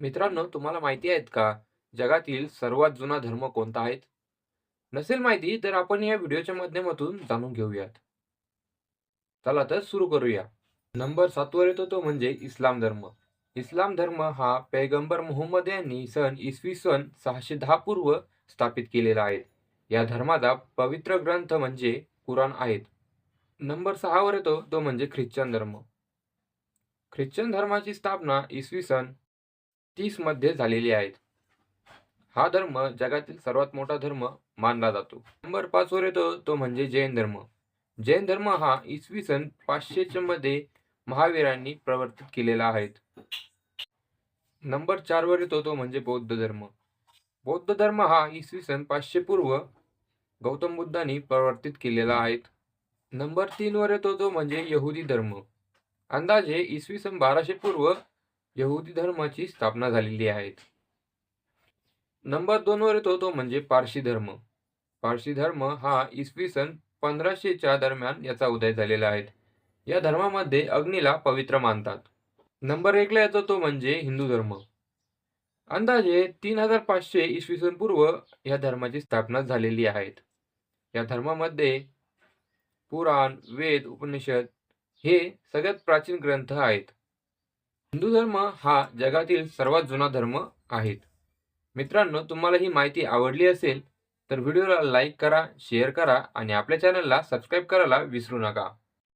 मित्रांनो तुम्हाला माहिती आहेत का? जगातील सर्वात जुना धर्म कोणता आहे नसेल माहिती तर आपण या व्हिडिओच्या माध्यमातून जाणून घेऊयात. चला तर सुरू करूया. नंबर सातवर येतो तो म्हणजे इस्लाम धर्म. इस्लाम धर्म हा पैगंबर मोहम्मद यांनी सन इसवी सन सहाशे दहा पूर्व स्थापित केलेला आहे. या धर्माचा पवित्र ग्रंथ म्हणजे कुराण आहेत. नंबर सहावर येतो तो म्हणजे ख्रिश्चन धर्म. ख्रिश्चन धर्माची स्थापना इसवी सन तीसमध्ये झालेली आहेत. हा धर्म जगातील सर्वात मोठा धर्म मानला जातो. नंबर पाचवर येतो तो म्हणजे जैन धर्म. जैन धर्म हा इसवी सन पाचशेच्या मध्ये महावीरांनी प्रवर्तित केलेला आहे. नंबर चार वर येतो तो म्हणजे बौद्ध धर्म. बौद्ध धर्म हा इसवी सन पाचशे पूर्व गौतम बुद्धांनी प्रवर्तित केलेला आहे. नंबर तीनवर येतो तो म्हणजे यहुदी धर्म. अंदाजे इसवी सन बाराशे पूर्व यहुदी धर्माची स्थापना झालेली आहे. नंबर दोनवर येतो तो म्हणजे पारशी धर्म. पारशी धर्म हा इसवी सन पंधराशेच्या दरम्यान याचा उदय झालेला आहे. या धर्मामध्ये अग्नीला पवित्र मानतात. नंबर एकला येतो तो म्हणजे हिंदू धर्म. अंदाजे तीन हजार पाचशे इसवी सन पूर्व या धर्माची स्थापना झालेली आहे या धर्मामध्ये पुराण वेद उपनिषद हे सगळ्यात प्राचीन ग्रंथ आहेत. हिंदू धर्म हा जगातील सर्वात जुना धर्म आहे. मित्रांनो तुम्हाला ही माहिती आवडली असेल तर व्हिडिओला लाईक करा शेअर करा आणि आपल्या चॅनलला सबस्क्राईब करायला विसरू नका.